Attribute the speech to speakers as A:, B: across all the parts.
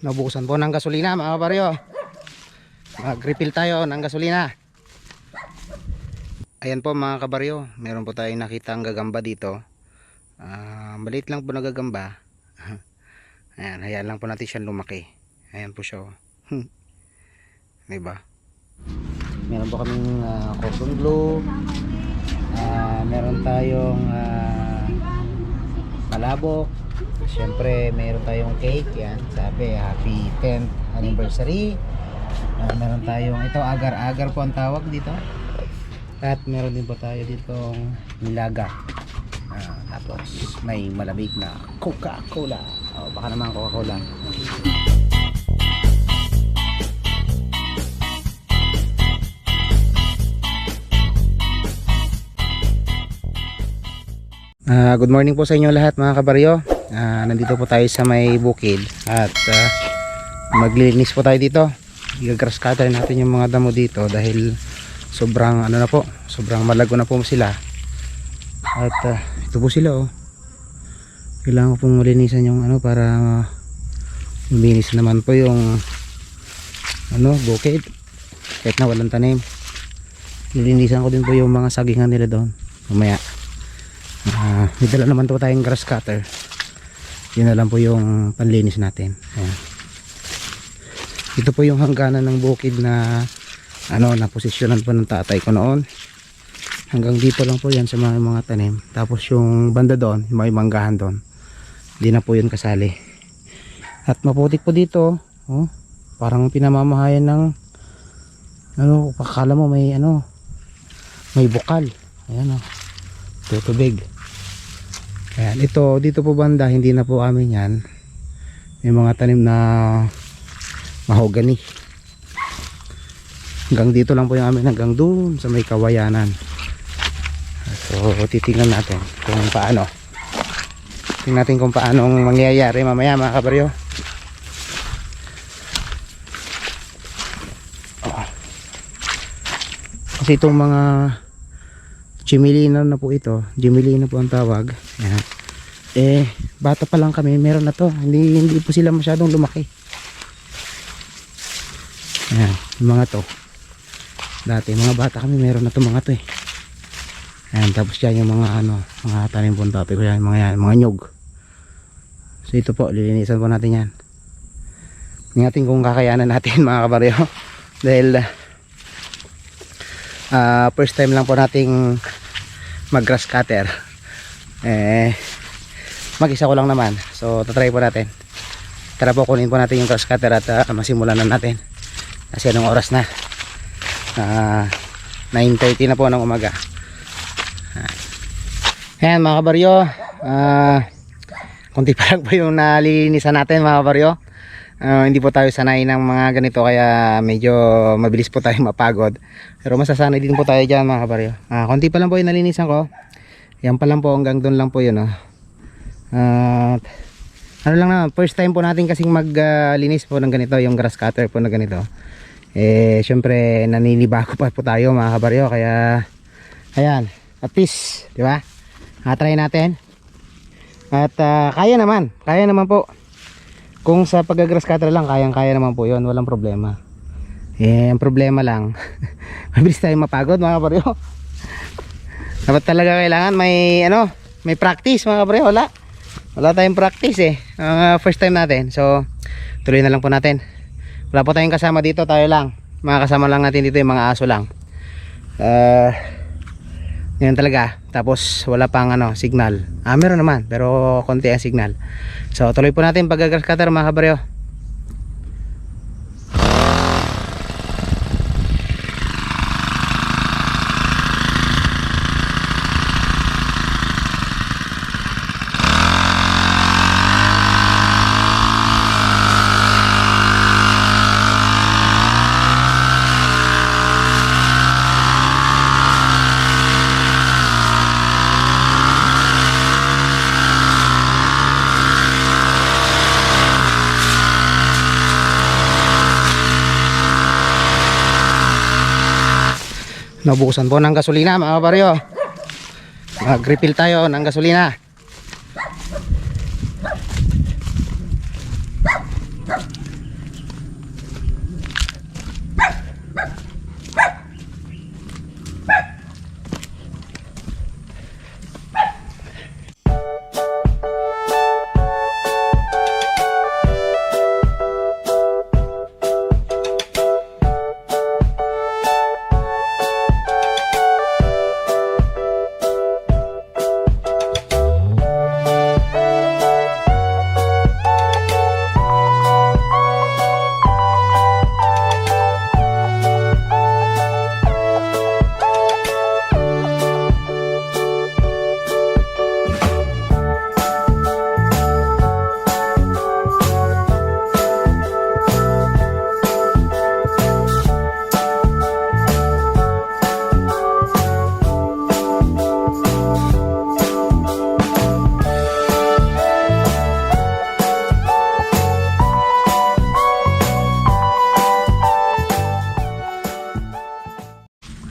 A: Nabukusan po ng gasolina mga kabaryo. Mag-refill tayo ng gasolina. Ayan po mga kabaryo, meron po tayong nakita ang gagamba dito. Ah, maliit lang po nagagamba. Ayan, hayaan lang po natin siya lumaki. Ayan po siya. oh. diba? Meron po kaming uh, cotton glue. Ah, meron tayong ah, palabok. Siyempre, meron tayong cake. Yan, sabi, happy 10th anniversary. Ah, meron tayong, ito agar-agar po ang tawag dito. At meron din po tayo ditong nilaga. Ah, tapos may malamig na Coca-Cola. Oh, baka naman Coca-Cola. Ah, good morning po sa inyo lahat mga kabaryo. Ah, nandito po tayo sa may bukid at ah, maglilinis po tayo dito. Cutter natin yung mga damo dito dahil sobrang ano na po, sobrang malago na po sila. At ah, ito po sila oh. Kailangan ko pong malinisan yung ano para uh, luminis naman po yung ano, bukid. Kahit na walang tanim. Nilinisan ko din po yung mga sagingan nila doon. Mamaya. Ah, may dala naman po tayong grass cutter. Yun na lang po yung panlinis natin. Ayan. Ito po yung hangganan ng bukid na ano, na posisyonan po ng tatay ko noon. Hanggang dito lang po yan sa mga, mga tanim. Tapos yung banda doon, yung may manggahan doon. Hindi na po yun kasali. At maputik po dito, oh, parang pinamamahayan ng ano, pakala mo may ano, may bukal. Ayan oh tutubig ayan ito dito po banda hindi na po amin yan. May mga tanim na mahogany. Hanggang dito lang po yung amin hanggang doon sa may kawayanan. So titingnan natin kung paano. Tingnan natin kung paano ang mangyayari mamaya mga kabaryo. Oh. kasi itong mga Chimilino na po ito. Jimilino po ang tawag. Yan. Eh, bata pa lang kami, meron na to. Hindi, hindi po sila masyadong lumaki. Yan, yung mga to. Dati, mga bata kami, meron na to mga to eh. Yan, tapos yan yung mga ano, mga tanim po tatay ko yan, mga yan, mga nyog. So ito po, lilinisan po natin yan. Ingatin kung kakayanan natin mga kabaryo. Dahil, ah, first time lang po nating mag grass cutter. Eh mag isa ko lang naman. So tatry po natin. Tara po kunin po natin yung grass cutter at ah, masimulan na natin. Kasi anong oras na? Ah, 9.30 na po ng umaga. Ah. ayan mga kabaryo. Ah, kunti pa lang po yung nalilinisan natin mga kabaryo Ah, hindi po tayo sanay ng mga ganito kaya medyo mabilis po tayo mapagod. Pero masasanay din po tayo dyan mga kabaryo. Ah, konti pa lang po yung nalinisan ko. Yan pa lang po hanggang doon lang po yun oh. at ano lang na first time po natin kasing maglinis po ng ganito yung grass cutter po na ganito. Eh syempre naninibago pa po tayo mga kabaryo kaya ayan at least di ba? Ah, try natin. At ah, kaya naman kaya naman po kung sa pag-grass cutter lang, kayang-kaya naman po yun. Walang problema. Eh, ang problema lang, mabilis tayo mapagod mga kabaryo. Dapat talaga kailangan may, ano, may practice mga kabaryo. Wala. Wala tayong practice eh. Ang uh, first time natin. So, tuloy na lang po natin. Wala po tayong kasama dito, tayo lang. Mga kasama lang natin dito yung mga aso lang. Uh, yan talaga. Tapos wala pang ano, signal. Ah, meron naman, pero konti ang signal. So, tuloy po natin cutter mga kabaryo. Nabukusan po ng gasolina mga kabaryo. Mag-refill tayo ng gasolina.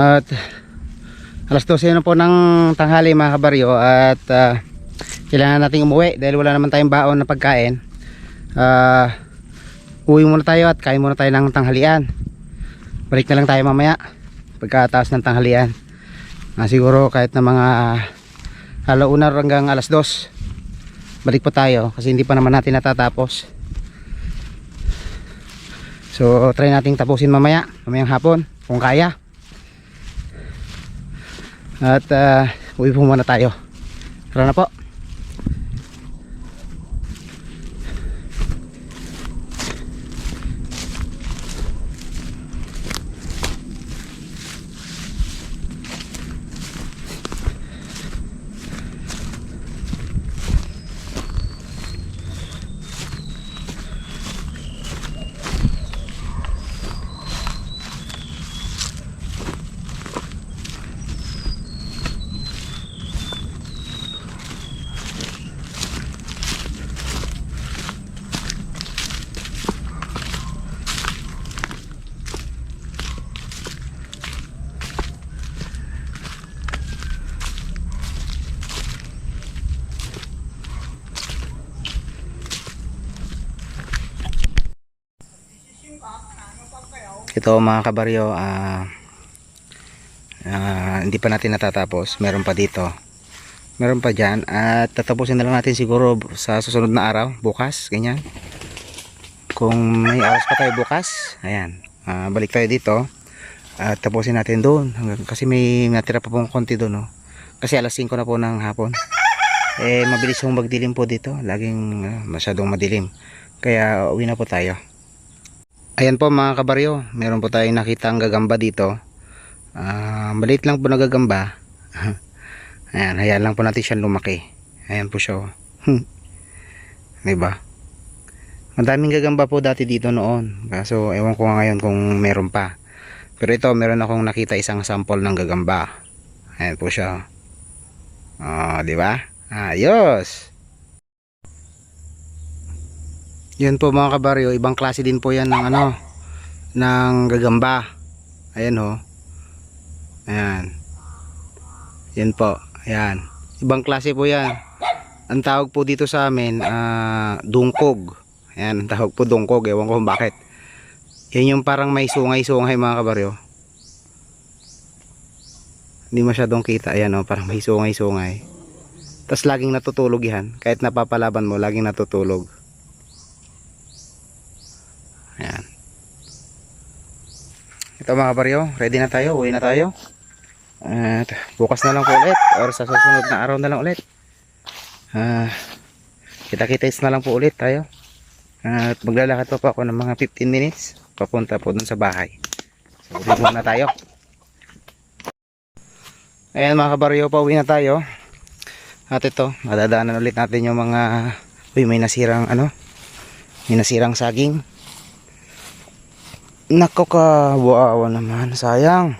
A: At alas 12 na po ng tanghali mga kabaryo at ah, kailangan nating umuwi dahil wala naman tayong baon na pagkain. Ah, uwi muna tayo at kain muna tayo ng tanghalian. Balik na lang tayo mamaya pagkataas ng tanghalian. Ah, siguro kahit na mga alauna hanggang alas 2 balik po tayo kasi hindi pa naman natin natatapos so try nating tapusin mamaya mamayang hapon kung kaya at uh, uwi po muna tayo. Tara na po ito mga kabaryo ah ah, hindi pa natin natatapos. Meron pa dito. Meron pa dyan. At tatapusin na lang natin siguro sa susunod na araw bukas ganyan. Kung may oras pa tayo bukas ayan. Ah, balik tayo dito. At tapusin natin doon. Kasi may natira pa pong konti doon no? kasi alas 5 na po ng hapon. Eh mabilis yung magdilim po dito. Laging ah, masyadong madilim. Kaya uwi na po tayo Ayan po mga kabaryo, meron po tayong nakita ang gagamba dito. Ah, maliit lang po na gagamba. Ayan, hayaan lang po natin siyang lumaki. Ayan po siya. oh. diba? Madaming gagamba po dati dito noon. Kaso ewan ko nga ngayon kung meron pa. Pero ito, meron akong nakita isang sample ng gagamba. Ayan po siya. Oh, di ba? Ayos. Yan po mga kabaryo, ibang klase din po yan ng ano, ng gagamba. Ayan ho. Ayan. Yan po. Ayan. Ibang klase po yan. Ang tawag po dito sa amin, ah, dungkog. Ayan, ang tawag po dungkog. Ewan ko kung bakit. Yan yung parang may sungay-sungay mga kabaryo. Hindi masyadong kita. Ayan o, parang may sungay-sungay. Tapos laging natutulog yan. Kahit napapalaban mo, laging natutulog. Ito mga baryo, ready na tayo, uwi na tayo. At bukas na lang po ulit or sa susunod na araw na lang ulit. Ah, kita-kits na lang po ulit tayo. At maglalakad pa po ako ng mga 15 minutes papunta po dun sa bahay. So, uwi muna tayo. Ayan mga kabaryo, pauwi na tayo. At ito, madadaanan ulit natin yung mga uy may nasirang ano may nasirang saging Nako ka, wow naman, sayang.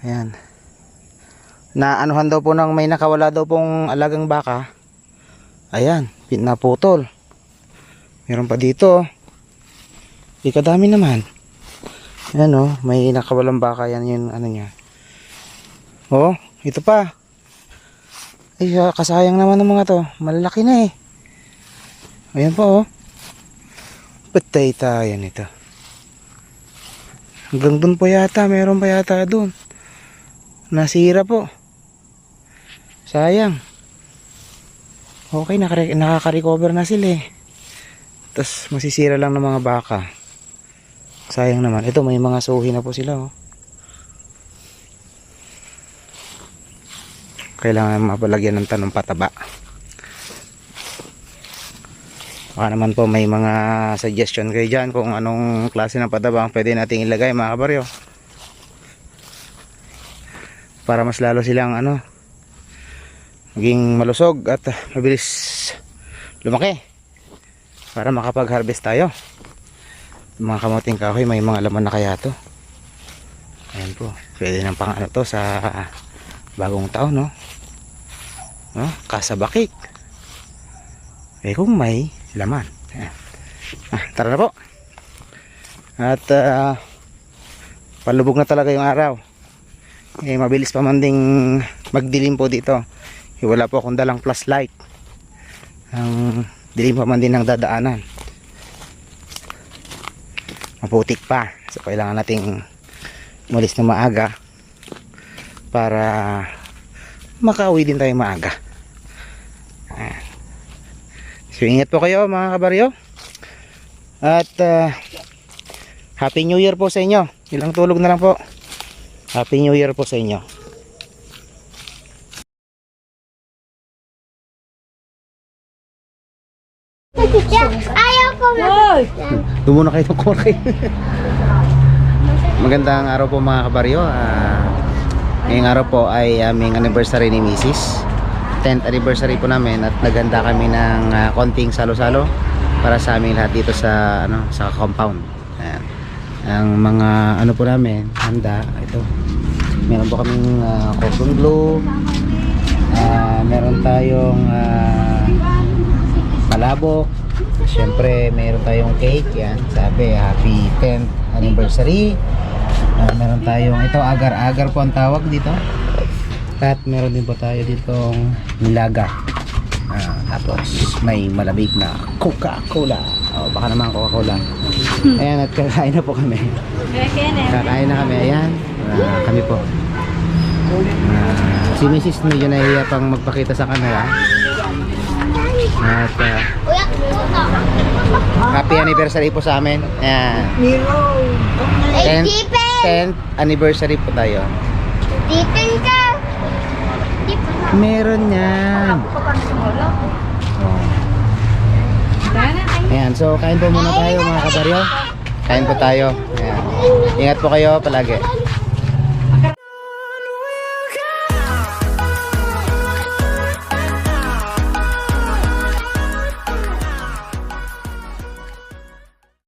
A: Ayan. Na anuhan daw po ng may nakawala daw pong alagang baka. Ayan, pinaputol. Meron pa dito. Ikadami naman. Ayan oh, may nakawalang baka yan yung ano niya. Oh, ito pa. Ay, ah, kasayang naman ng mga to. Malalaki na eh. Ayan pa oh. Patay tayo nito. Hanggang dun po yata, meron pa yata dun. Nasira po. Sayang. Okay, nakaka-recover na sila eh. Tapos masisira lang ng mga baka. Sayang naman. Ito, may mga suhi na po sila oh. Kailangan mapalagyan ng tanong pataba. Baka naman po may mga suggestion kayo dyan kung anong klase ng pataba ang pwede nating ilagay mga kabaryo. Para mas lalo silang ano, maging malusog at mabilis lumaki. Para makapag-harvest tayo. Mga kamuting kahoy, may mga laman na kaya to. Ayan po, pwede ng pang ano to sa bagong taon, no? No? Kasabakik. Eh kung may laman. Ayan. Ah, tara na po. At ah, palubog na talaga yung araw. eh mabilis pa man ding magdilim po dito eh, wala po akong dalang flashlight ang dilim pa man din ng dadaanan maputik pa so kailangan nating umalis na maaga para makauwi din tayo maaga. So ingat po kayo mga kabaryo at ah, Happy New Year po sa inyo ilang tulog na lang po Happy New Year po sa inyo
B: Ayaw ko na.
A: Dumuna kayo ng kumakain. Magandang araw po mga kabaryo. Ah, ngayong araw po ay aming anniversary ni Mrs. 10th anniversary po namin at naganda kami ng ah, konting salo-salo para sa aming lahat dito sa ano sa compound. Ayan. Ang mga ano po namin, handa ito. Meron po kaming uh, cotton glue. Ah, meron tayong ah, palabok. Siyempre, meron tayong cake. Yan, sabi, happy 10th anniversary. Ah, meron tayong, ito, agar-agar po ang tawag dito. At meron din po tayo ditong nilaga. Ah, tapos, may malamig na Coca-Cola. Oh, baka naman Coca-Cola. Ayan, at kakain na po kami. Kakain na kami. Ayan, ah, kami po. Ah, si Mrs. medyo nahihiya pang magpakita sa camera. At
B: kuya.
A: happy anniversary po sa amin. Ayan.
B: Ay,
A: 10th,
B: Tipen!
A: 10th anniversary po tayo.
B: Tipen ka!
A: Meron yan. Oh. Ayan, so kain po muna tayo mga kabaryo. Kain po tayo. Ayan. Ingat po kayo palagi.